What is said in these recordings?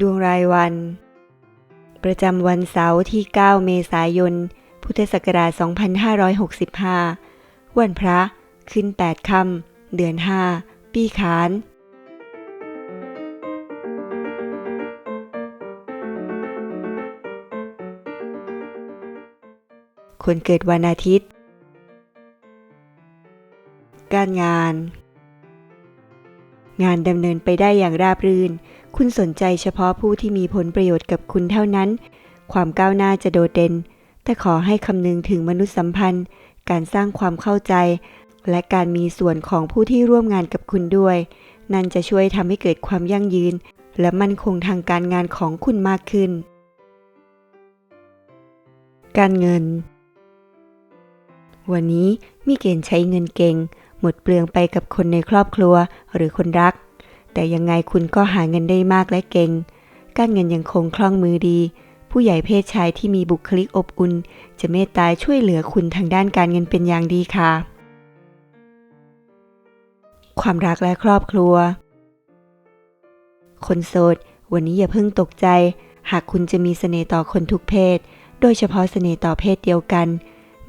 ดวงรายวัน ประจำวันเสาร์ที่ 9 เมษายน พุทธศักราช 2565 วันพระขึ้น 8 ค่ำเดือน 5 ปีขาน คนเกิดวันอาทิตย์ การงาน งานดำเนินไปได้อย่างราบรื่น คุณสนใจเฉพาะผู้ที่มีผลประโยชน์กับคุณเท่านั้น ความก้าวหน้าจะโดดเด่น แต่ขอให้คำนึงถึงมนุษยสัมพันธ์ การสร้างความเข้าใจ และการมีส่วนของผู้ที่ร่วมงานกับคุณด้วย นั่นจะช่วยทำให้เกิดความยั่งยืน และมั่นคงทางการงานของคุณมากขึ้น การเงิน วันนี้มีเกณฑ์ใช้เงินเก่ง หมดเปลืองไปกับคนในครอบครัวหรือคนรัก แต่ยังไงคุณก็หาเงินได้มากและเก่ง การเงินยังคงคล่องมือดี ผู้ใหญ่เพศชายที่มีบุคลิกอบอุ่น จะเมตตาช่วยเหลือคุณทางด้านการเงินเป็นอย่างดีค่ะ ความรักและครอบครัว คนโสด วันนี้อย่าเพิ่งตกใจ หากคุณจะมีเสน่ห์ต่อคนทุกเพศ โดยเฉพาะเสน่ห์ต่อเพศเดียวกัน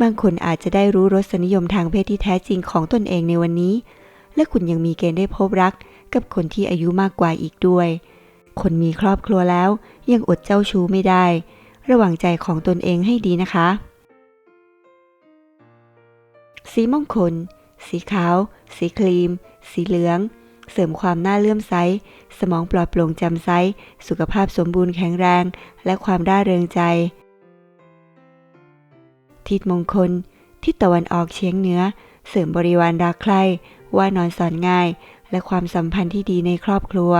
บางคนอาจจะได้รู้รสนิยมทางเพศที่แท้จริงของตนเองในวันนี้ และคุณยังมีเกณฑ์ได้พบรักกับคนที่อายุมากกว่าอีกด้วย คนมีครอบครัวแล้วยังอดเจ้าชู้ไม่ได้ ระวังใจของตนเองให้ดีนะคะ สีมงคล สีขาว สีครีม สีเหลือง เสริมความน่าเลื่อมใส สมองปลอดโปร่งจำใส สุขภาพสมบูรณ์แข็งแรง และความร่าเริงใจ ทิศมงคล ทิศตะวันออกเฉียงเหนือ เสริมบริวารรักใคร่ว่านอนสอนง่าย และความสัมพันธ์ที่ดีในครอบครัว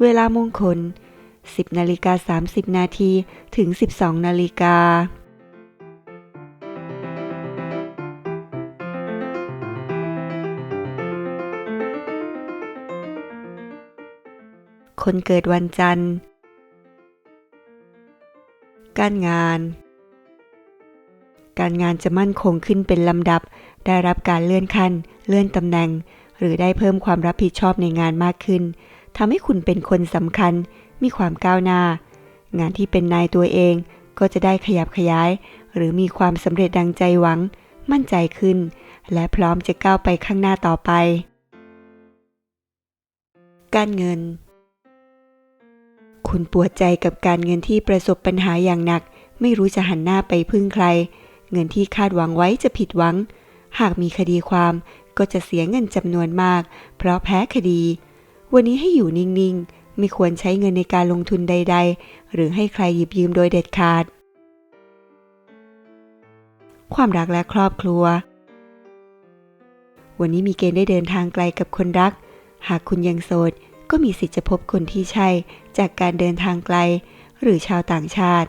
เวลามงคล 10นาฬิกา30 นาทีถึง 12นาฬิกาคนเกิดวันจันทร์ การงาน การงานจะมั่นคงขึ้นเป็นลำดับ ได้รับการเลื่อนขั้น เลื่อนตำแหน่ง หรือได้เพิ่มความรับผิดชอบในงานมากขึ้นทำให้คุณเป็นคนสำคัญ มีความก้าวหน้า งานที่เป็นนายตัวเองก็จะได้ขยับขยาย หรือมีความสำเร็จดังใจหวัง มั่นใจขึ้น และพร้อมจะก้าวไปข้างหน้าต่อไป การเงิน คุณปวดใจกับการเงินที่ประสบปัญหาอย่างหนัก ไม่รู้จะหันหน้าไปพึ่งใคร เงินที่คาดหวังไว้จะผิดหวัง หากมีคดีความก็จะเสียเงินจำนวนมาก เพราะแพ้คดี วันนี้ให้อยู่นิ่งๆ ไม่ควรใช้เงินในการลงทุนใด ๆ หรือให้ใครหยิบยืมโดยเด็ดขาด ความรักและครอบครัว วันนี้มีเกณฑ์ได้เดินทางไกลกับคนรัก หากคุณยังโสด ก็มีสิทธิ์จะพบคนที่ใช่จากการเดินทางไกล หรือชาวต่างชาติ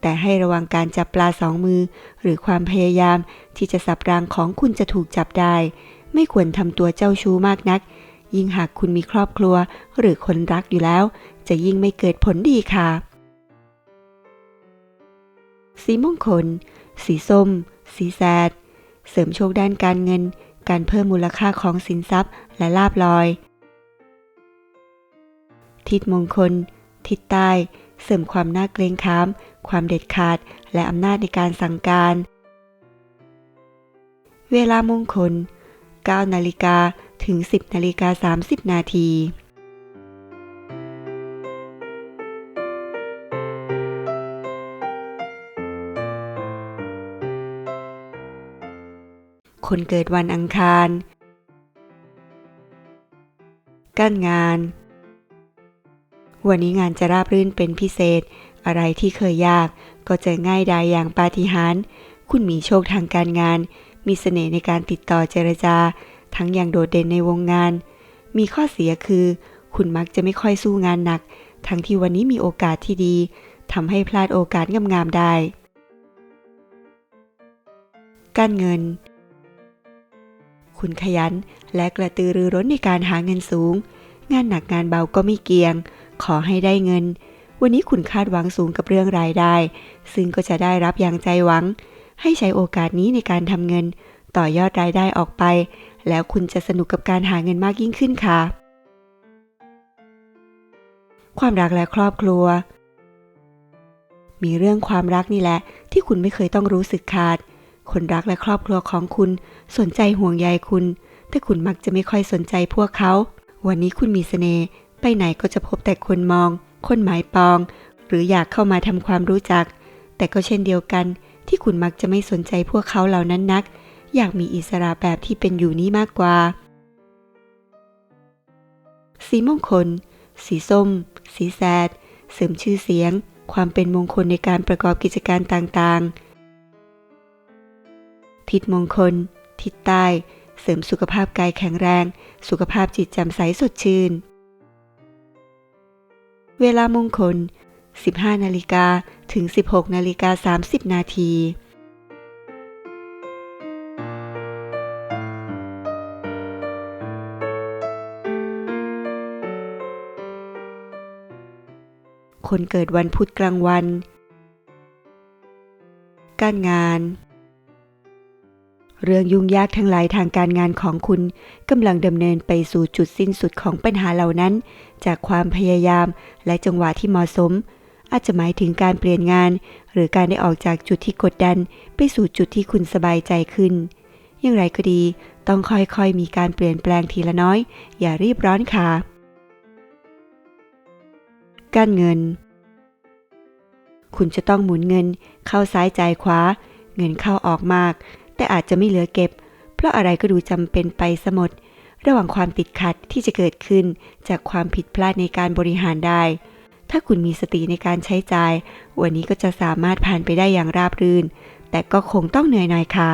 แต่ให้ระวังการจับปลาสองมือ หรือความพยายามที่จะสับรางของคุณจะถูกจับได้ ไม่ควรทำตัวเจ้าชู้มากนัก ยิ่งหากคุณมีครอบครัว หรือคนรักอยู่แล้ว จะยิ่งไม่เกิดผลดีค่ะ สีมงคล สีส้ม สีแสดเสริมโชคด้านการเงิน การเพิ่มมูลค่าของสินทรัพย์และลาบลอย ทิศมงคล ทิศใต้ เสริมความน่าเกรงขาม ความเด็ดขาด และอำนาจในการสั่งการ เวลามงคล 9 นาฬิกาถึง 10 นาฬิกา 30 นาทีคนเกิดวันอังคาร การงาน วันนี้งานจะราบรื่นเป็นพิเศษ อะไรที่เคยยาก ก็จะง่ายดายอย่างปาฏิหาริย์คุณมีโชคทางการงาน มีเสน่ห์ในการติดต่อเจรจา ทั้งอย่างโดดเด่นในวงงาน มีข้อเสียคือ คุณมักจะไม่ค่อยสู้งานหนัก ทั้งที่วันนี้มีโอกาสที่ดีทำให้พลาดโอกาสงามๆได้ การเงิน คุณขยันและกระตือรือร้นในการหาเงินสูง งานหนักงานเบาก็ไม่เกี่ยง ขอให้ได้เงิน วันนี้คุณคาดหวังสูงกับเรื่องรายได้ ซึ่งก็จะได้รับอย่างใจหวัง ให้ใช้โอกาสนี้ในการทำเงิน ต่อยอดรายได้ออกไป แล้วคุณจะสนุกกับการหาเงินมากยิ่งขึ้นค่ะ ความรักและครอบครัว มีเรื่องความรักนี่แหละ ที่คุณไม่เคยต้องรู้สึกขาด คนรักและครอบครัวของคุณ สนใจห่วงใยคุณ แต่คุณมักจะไม่ค่อยสนใจพวกเขาวันนี้คุณมีเสน่ห์ ไปไหนก็จะพบแต่คนมอง คนหมายปอง หรืออยากเข้ามาทำความรู้จัก แต่ก็เช่นเดียวกัน ที่คุณมักจะไม่สนใจพวกเขาเหล่านั้นนัก อยากมีอิสระแบบที่เป็นอยู่นี้มากกว่า สีมงคล สีส้ม สีแสด เสริมชื่อเสียง ความเป็นมงคลในการประกอบกิจการต่างๆ ทิศมงคล ทิศใต้ เสริมสุขภาพกายแข็งแรง สุขภาพจิตแจ่มใสสดชื่น เวลามงคล 15 นาฬิกาถึง 16 นาฬิกา 30 นาทีคนเกิดวันพุธกลางวัน การงาน เรื่องยุ่งยากทั้งหลายทางการงานของคุณกำลังดำเนินไปสู่จุดสิ้นสุดของปัญหาเหล่านั้น จากความพยายามและจังหวะที่เหมาะสม อาจจะหมายถึงการเปลี่ยนงาน หรือการได้ออกจากจุดที่กดดัน ไปสู่จุดที่คุณสบายใจขึ้น อย่างไรก็ดี ต้องค่อยๆ มีการเปลี่ยนแปลงทีละน้อย อย่ารีบร้อนค่ะ การเงิน คุณจะต้องหมุนเงิน เข้าซ้ายจ่ายขวา เงินเข้าออกมาก แต่อาจจะไม่เหลือเก็บ เพราะอะไรก็ดูจำเป็นไปสมด ระหว่างความติดขัดที่จะเกิดขึ้นจากความผิดพลาดในการบริหารได้ ถ้าคุณมีสติในการใช้จ่าย วันนี้ก็จะสามารถผ่านไปได้อย่างราบรื่น แต่ก็คงต้องเหนื่อยหน่อยค่ะ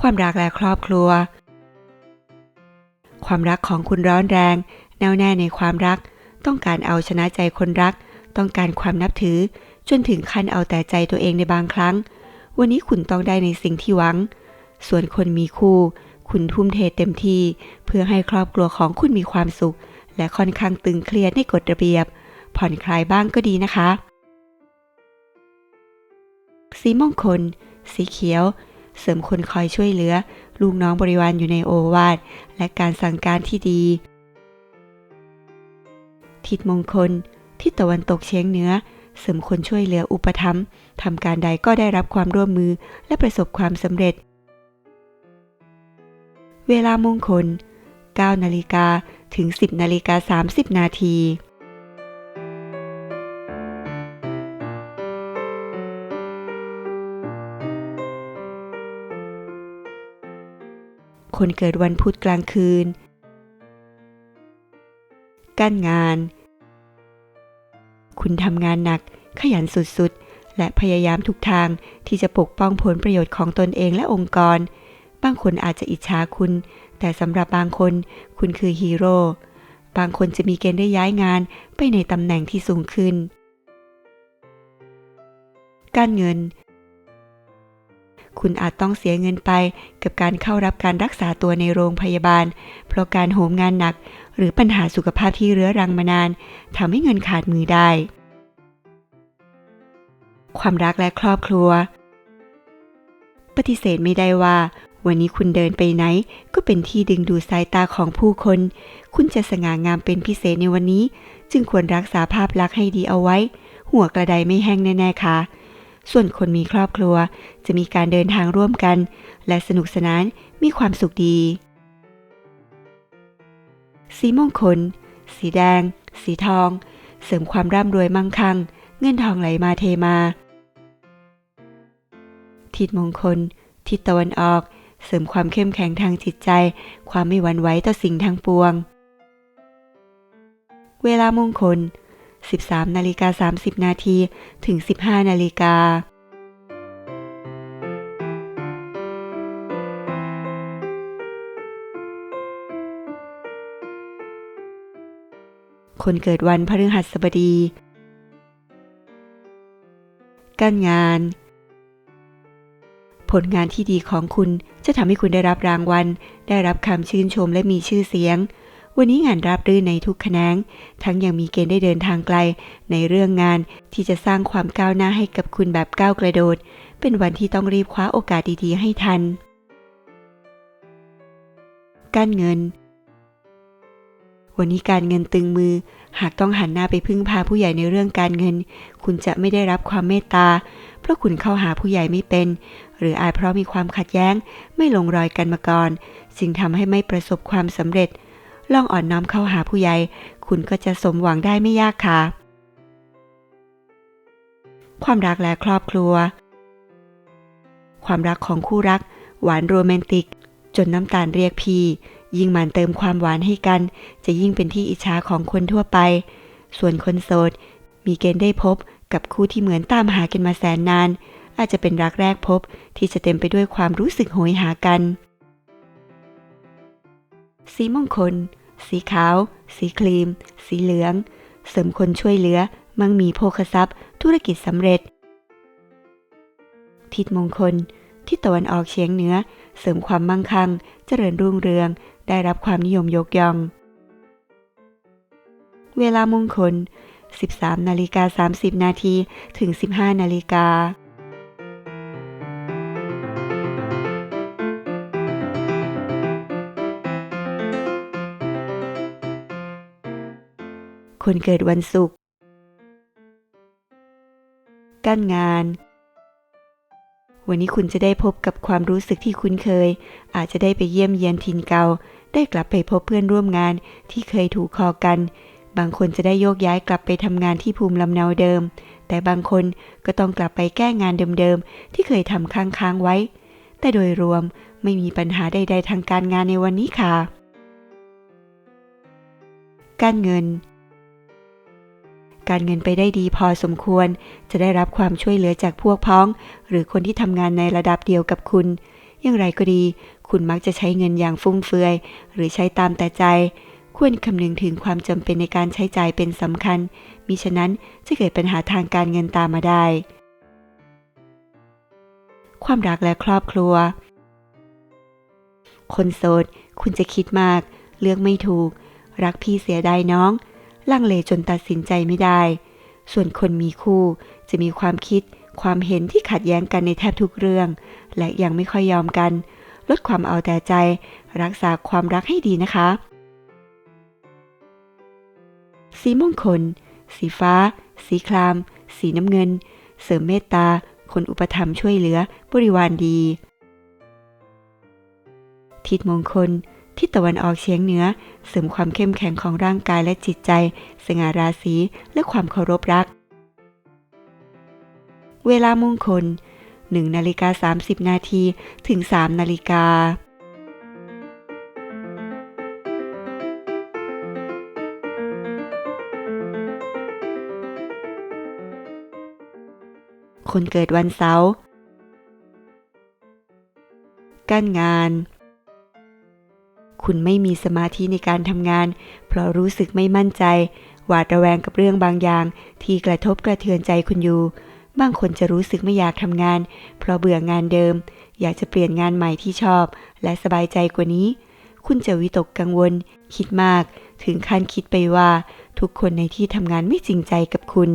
ความรักและครอบครัว ความรักของคุณร้อนแรง แน่วแน่ในความรัก ต้องการเอาชนะใจคนรัก ต้องการความนับถือจนถึงขั้นเอาแต่ใจตัวเองในบางครั้ง วันนี้คุณต้องได้ในสิ่งที่หวัง ส่วนคนมีคู่ คุณทุ่มเทเต็มที่ เพื่อให้ครอบครัวของคุณมีความสุข และค่อนข้างตึงเครียดในกฎระเบียบ ผ่อนคลายบ้างก็ดีนะคะ สีมงคล สีเขียว เสริมคนคอยช่วยเหลือ ลูกน้องบริวารอยู่ในโอวาทและการสั่งการที่ดี ทิศมงคล ทิศตะวันตกเฉียงเหนือ เสริมคนช่วยเหลืออุปถัมภ์ทำการใดก็ได้รับความร่วมมือและประสบความสำเร็จ เวลามงคล 9 นาฬิกาถึง 10 นาฬิกา 30 นาทีคนเกิดวันพุธกลางคืน การงาน คุณทำงานหนัก ขยันสุดๆ และพยายามทุกทางที่จะปกป้องผลประโยชน์ของตนเองและองค์กร บางคนอาจจะอิจฉาคุณ แต่สำหรับบางคนคุณคือฮีโร่ บางคนจะมีเกณฑ์ได้ย้ายงานไปในตำแหน่งที่สูงขึ้น การเงิน คุณอาจต้องเสียเงินไปกับการเข้ารับการรักษาตัวในโรงพยาบาล เพราะการโหมงานหนักหรือปัญหาสุขภาพที่เรื้อรังมานานทำให้เงินขาดมือได้ ความรักและครอบครัว ปฏิเสธไม่ได้ว่า วันนี้คุณเดินไปไหน ก็เป็นที่ดึงดูดสายตาของผู้คน คุณจะสง่างามเป็นพิเศษในวันนี้ จึงควรรักษาภาพลักษณ์ให้ดีเอาไว้ หัวกระไดไม่แห้งแน่ๆค่ะ ส่วนคนมีครอบครัวจะมีการเดินทางร่วมกัน และสนุกสนานมีความสุขดี สีมงคล สีแดง สีทอง เสริมความร่ำรวยมั่งคั่ง เงินทองไหลมาเทมา ทิศมงคล ทิศตะวันออก เสริมความเข้มแข็งทางจิตใจ ความไม่หวั่นไหวต่อสิ่งทั้งปวง เวลามงคล 13นาฬิกา30 นาทีถึง 15นาฬิกาคนเกิดวันพฤหัสบดี การงาน ผลงานที่ดีของคุณจะทำให้คุณได้รับรางวัล ได้รับคำชื่นชมและมีชื่อเสียง วันนี้งานราบรื่นในทุกแขนง ทั้งยังมีเกณฑ์ได้เดินทางไกล ในเรื่องงานที่จะสร้างความก้าวหน้าให้กับคุณแบบก้าวกระโดด เป็นวันที่ต้องรีบคว้าโอกาสดีๆ ให้ทัน การเงิน วันนี้การเงินตึงมือ หากต้องหันหน้าไปพึ่งพาผู้ใหญ่ในเรื่องการเงิน คุณจะไม่ได้รับความเมตตา เพราะคุณเข้าหาผู้ใหญ่ไม่เป็น หรืออาจเพราะมีความขัดแย้ง ไม่ลงรอยกันมาก่อนจึงทำให้ไม่ประสบความสำเร็จ ลองอ่อนน้อมเข้าหาผู้ใหญ่ คุณก็จะสมหวังได้ไม่ยากค่ะ ความรักและครอบครัว ความรักของคู่รัก หวานโรแมนติก จนน้ำตาลเรียกพี่ ยิ่งหมันเติมความหวานให้กัน จะยิ่งเป็นที่อิจฉาของคนทั่วไป ส่วนคนโสด มีเกณฑ์ได้พบกับคู่ที่เหมือนตามหากันมาแสนนาน อาจจะเป็นรักแรกพบที่จะเต็มไปด้วยความรู้สึกโหยหากัน สีมงคล สีขาว สีครีม สีเหลือง เสริมคนช่วยเหลือ มั่งมีโภคทรัพย์ ธุรกิจสำเร็จ ทิศมงคล ทิศตะวันออกเฉียงเหนือ เสริมความมั่งคั่ง เจริญรุ่งเรือง ได้รับความนิยมยกย่อง เวลามงคล 13 นาฬิกา 30 นาทีถึง 15 นาฬิกาคนเกิดวันศุกร์ การงาน วันนี้คุณจะได้พบกับความรู้สึกที่คุ้นเคย อาจจะได้ไปเยี่ยมเยียนทินเก่าได้กลับไปพบเพื่อนร่วมงานที่เคยถูกคอกัน บางคนจะได้โยกย้ายกลับไปทำงานที่ภูมิลำเนาเดิม แต่บางคนก็ต้องกลับไปแก้งานเดิมๆ ที่เคยทำค้างๆไว้ แต่โดยรวมไม่มีปัญหาใด ๆ ทางการงานในวันนี้ค่ะ การเงิน การเงินไปได้ดีพอสมควร จะได้รับความช่วยเหลือจากพวกพ้อง หรือคนที่ทำงานในระดับเดียวกับคุณ อย่างไรก็ดี คุณมักจะใช้เงินอย่างฟุ่มเฟือย หรือใช้ตามแต่ใจ ควรคำนึงถึงความจำเป็นในการใช้จ่ายเป็นสำคัญ มิฉะนั้นจะเกิดปัญหาทางการเงินตามมาได้ ความรักและครอบครัว คนโสด คุณจะคิดมาก เลือกไม่ถูก รักพี่เสียดายน้อง ลังเลจนตัดสินใจไม่ได้ ส่วนคนมีคู่จะมีความคิดความเห็นที่ขัดแย้งกันในแทบทุกเรื่อง และยังไม่ค่อยยอมกัน ลดความเอาแต่ใจ รักษาความรักให้ดีนะคะ สีมงคล สีฟ้า สีคราม สีน้ำเงิน เสริมเมตตา คนอุปถัมภ์ช่วยเหลือ บริวารดี ทิศมงคล ทิศตะวันออกเฉียงเหนือ เสริมความเข้มแข็งของร่างกายและจิตใจ สง่าราศีและความเคารพรัก เวลามงคล 1นาฬิกา30 นาทีถึง 3 นาฬิกาคนเกิดวันเสาร์ การงาน คุณไม่มีสมาธิในการทำงาน เพราะรู้สึกไม่มั่นใจ หวาดระแวงกับเรื่องบางอย่าง ที่กระทบกระเทือนใจคุณอยู่ บางคนจะรู้สึกไม่อยากทำงาน เพราะเบื่องานเดิม อยากจะเปลี่ยนงานใหม่ที่ชอบ และสบายใจกว่านี้ คุณจะวิตกกังวล คิดมาก ถึงขั้นคิดไปว่า ทุกคนในที่ทำงานไม่จริงใจกับคุณ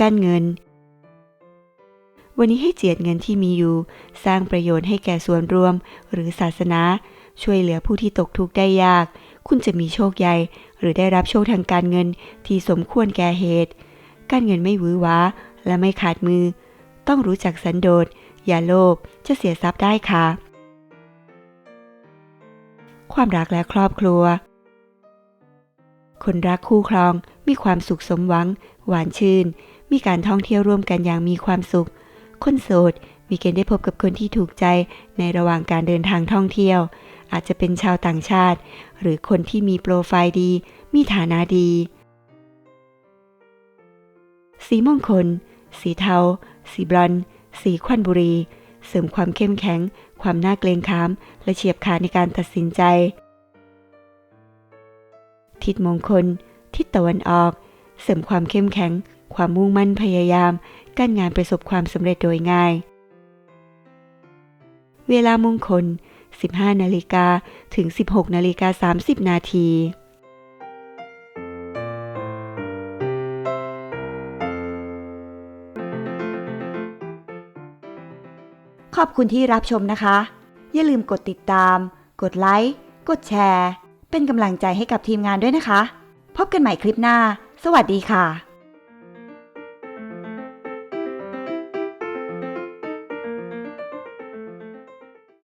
การเงิน วันนี้ให้เจียดเงินที่มีอยู่ สร้างประโยชน์ให้แก่ส่วนรวม หรือศาสนา ช่วยเหลือผู้ที่ตกทุกข์ได้ยาก คุณจะมีโชคใหญ่ หรือได้รับโชคทางการเงินที่สมควรแก่เหตุ การเงินไม่หวือหวาและไม่ขาดมือ ต้องรู้จักสันโดษ อย่าโลภจะเสียทรัพย์ได้ค่ะ ความรักและครอบครัว คนรักคู่ครองมีความสุขสมหวัง หวานชื่น มีการท่องเที่ยวร่วมกันอย่างมีความสุข คนโสดมีเกณฑ์ได้พบกับคนที่ถูกใจในระหว่างการเดินทางท่องเที่ยว อาจจะเป็นชาวต่างชาติ หรือคนที่มีโปรไฟล์ดี มีฐานะดี สีมงคล สีเทา สีบรอนสีควันบุรี เสริมความเข้มแข็ง ความน่าเกรงขาม และเฉียบขาดในการตัดสินใจ ทิศมงคล ทิศตะวันออก เสริมความเข้มแข็ง ความมุ่งมั่นพยายาม การงานประสบความสำเร็จโดยง่าย เวลามงคล 15 นาฬิกาถึง 16 นาฬิกา 30 นาทีขอบคุณที่รับชมนะคะ อย่าลืมกดติดตาม กดไลค์ กดแชร์ เป็นกำลังใจให้กับทีมงานด้วยนะคะ พบกันใหม่คลิปหน้า สวัสดีค่ะ